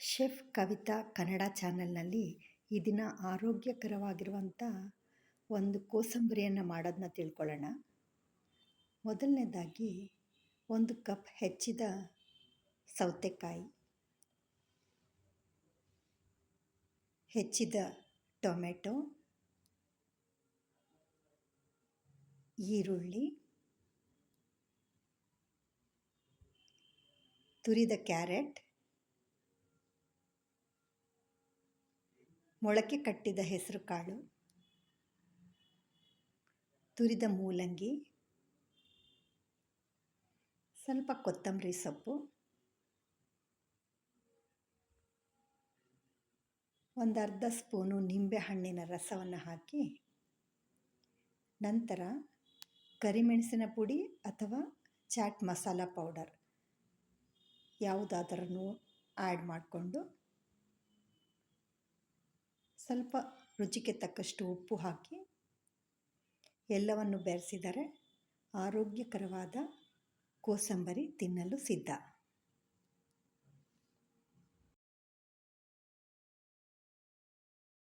Chef Kavita Kannada ಚಾನಲ್ನಲ್ಲಿ ಈ ದಿನ ಆರೋಗ್ಯಕರವಾಗಿರುವಂಥ ಒಂದು ಕೋಸಂಬರಿಯನ್ನು ಮಾಡೋದನ್ನ ತಿಳ್ಕೊಳ್ಳೋಣ. ಮೊದಲನೇದಾಗಿ ಒಂದು ಕಪ್ ಹೆಚ್ಚಿದ ಸೌತೆಕಾಯಿ, ಹೆಚ್ಚಿದ ಟೊಮೆಟೊ, ಈರುಳ್ಳಿ, ತುರಿದ ಕ್ಯಾರೆಟ್ ಮೊಳಕೆ ಕಟ್ಟಿದ ಹೆಸರುಕಾಳು ತುರಿದ ಮೂಲಂಗಿ. ಸ್ವಲ್ಪ ಕೊತ್ತಂಬರಿ ಸೊಪ್ಪು. ಒಂದು ಅರ್ಧ ಸ್ಪೂನು ನಿಂಬೆಹಣ್ಣಿನ ರಸವನ್ನು ಹಾಕಿ. ನಂತರ ಕರಿಮೆಣಸಿನ ಪುಡಿ ಅಥವಾ ಚಾಟ್ ಮಸಾಲ ಪೌಡರ್. ಯಾವುದಾದ್ರೂ ಆ್ಯಡ್ ಮಾಡಿಕೊಂಡು ಸ್ವಲ್ಪ ರುಚಿಗೆ ತಕ್ಕಷ್ಟು ಉಪ್ಪು ಹಾಕಿ ಎಲ್ಲವನ್ನು ಬೆರೆಸಿದರೆ ಆರೋಗ್ಯಕರವಾದ ಕೋಸಂಬರಿ ತಿನ್ನಲು ಸಿದ್ಧ.